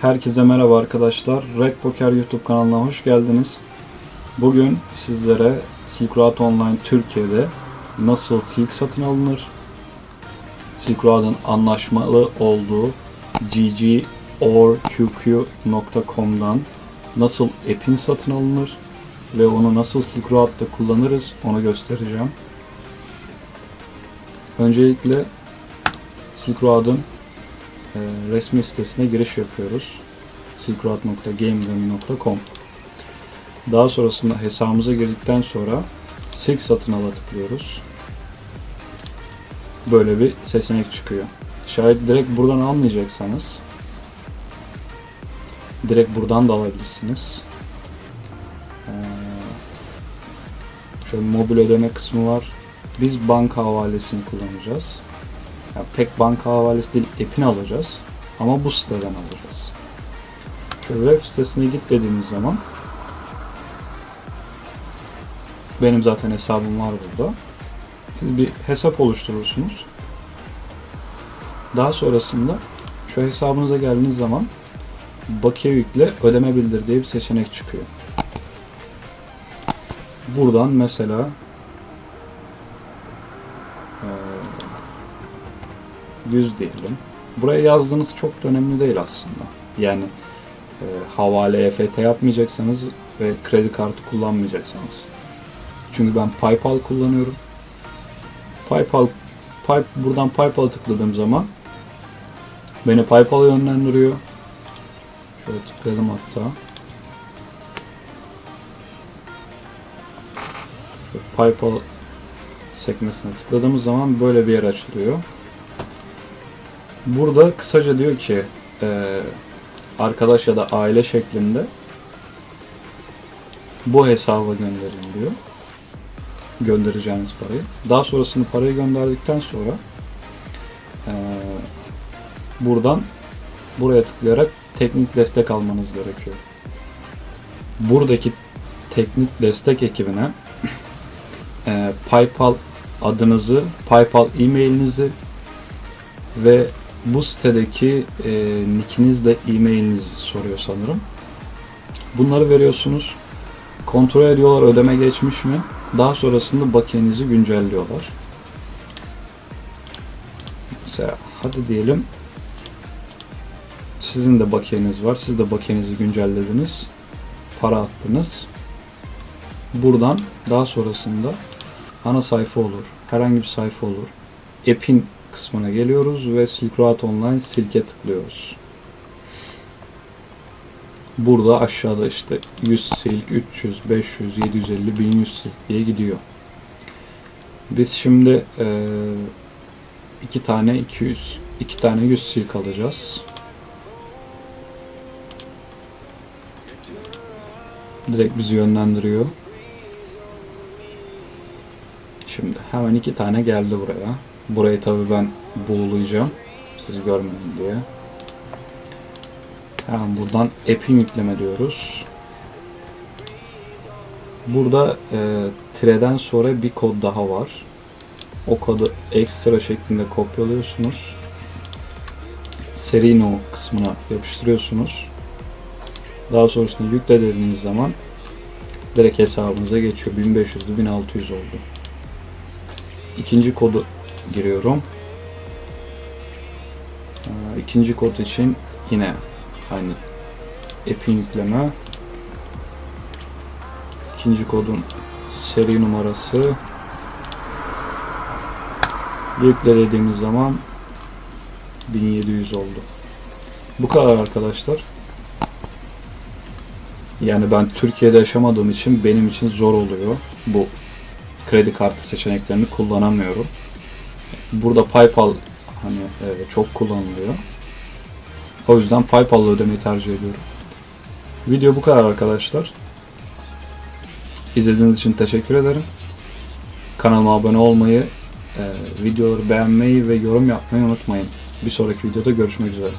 Herkese merhaba arkadaşlar. Red Poker YouTube kanalına hoş geldiniz. Bugün sizlere Silk Road Online Türkiye'de nasıl Silk satın alınır, Silk Road'un anlaşmalı olduğu gg.orqq.com'dan nasıl app'in satın alınır ve onu nasıl Silk Road'da kullanırız onu göstereceğim. Öncelikle Silk Road'un e, resmi sitesine giriş yapıyoruz. silkroad.gamegami.com Daha sonrasında hesabımıza girdikten sonra Silk satın ala tıklıyoruz. Böyle bir seçenek çıkıyor. Şayet direkt buradan almayacaksanız direkt buradan da alabilirsiniz. Ee, şöyle mobil ödeme kısmı var. Biz banka havalesini kullanacağız. Ya pek banka havalesi değil, app'ini alacağız. Ama bu siteden alacağız. Şöyle web sitesine git dediğimiz zaman benim zaten hesabım var burada. Siz bir hesap oluşturursunuz. Daha sonrasında şu hesabınıza geldiğiniz zaman bakiye yükle ödeme bildir diye bir seçenek çıkıyor. Buradan mesela 100 diyelim. Buraya yazdığınız çok da önemli değil aslında. Yani e, havale EFT yapmayacaksanız ve kredi kartı kullanmayacaksanız. Çünkü ben PayPal kullanıyorum. PayPal Pay, buradan PayPal'a tıkladığım zaman beni PayPal'a yönlendiriyor. Şöyle tıkladım hatta. PayPal sekmesine tıkladığımız zaman böyle bir yer açılıyor. Burada kısaca diyor ki e, arkadaş ya da aile şeklinde bu hesaba gönderin diyor. Göndereceğiniz parayı. Daha sonrasında parayı gönderdikten sonra e, buradan buraya tıklayarak teknik destek almanız gerekiyor. Buradaki teknik destek ekibine e, PayPal adınızı, PayPal e-mailinizi ve bu sitedeki e, nickinizle e-mailinizi soruyor sanırım. Bunları veriyorsunuz. Kontrol ediyorlar ödeme geçmiş mi? Daha sonrasında bakiyenizi güncelliyorlar. Mesela hadi diyelim sizin de bakiyeniz var. Siz de bakiyenizi güncellediniz. Para attınız. Buradan daha sonrasında ana sayfa olur. Herhangi bir sayfa olur. App'in kısmına geliyoruz ve Silk Road Online Silk'e tıklıyoruz. Burada aşağıda işte 100 silk, 300, 500, 750, 1100 silk diye gidiyor. Biz şimdi eee, iki tane 200, iki tane 100 silk alacağız. Direkt bizi yönlendiriyor. Şimdi hemen iki tane geldi buraya. Burayı tabi ben buğulayacağım. Sizi görmeyin diye. Hemen buradan app'in yükleme diyoruz. Burada e, tireden sonra bir kod daha var. O kodu ekstra şeklinde kopyalıyorsunuz. Serino kısmına yapıştırıyorsunuz. Daha sonrasında yükle dediğiniz zaman direkt hesabınıza geçiyor. 1500'lü 1600 oldu. İkinci kodu giriyorum. Ee, İkinci kod için yine aynı app'in yükleme. İkinci kodun seri numarası yükle dediğimiz zaman 1700 oldu. Bu kadar arkadaşlar. Yani ben Türkiye'de yaşamadığım için benim için zor oluyor. Bu kredi kartı seçeneklerini kullanamıyorum. Burada PayPal hani e, çok kullanılıyor. O yüzden PayPal'la ödemeyi tercih ediyorum. Video bu kadar arkadaşlar. İzlediğiniz için teşekkür ederim. Kanalıma abone olmayı, e, videoları beğenmeyi ve yorum yapmayı unutmayın. Bir sonraki videoda görüşmek üzere.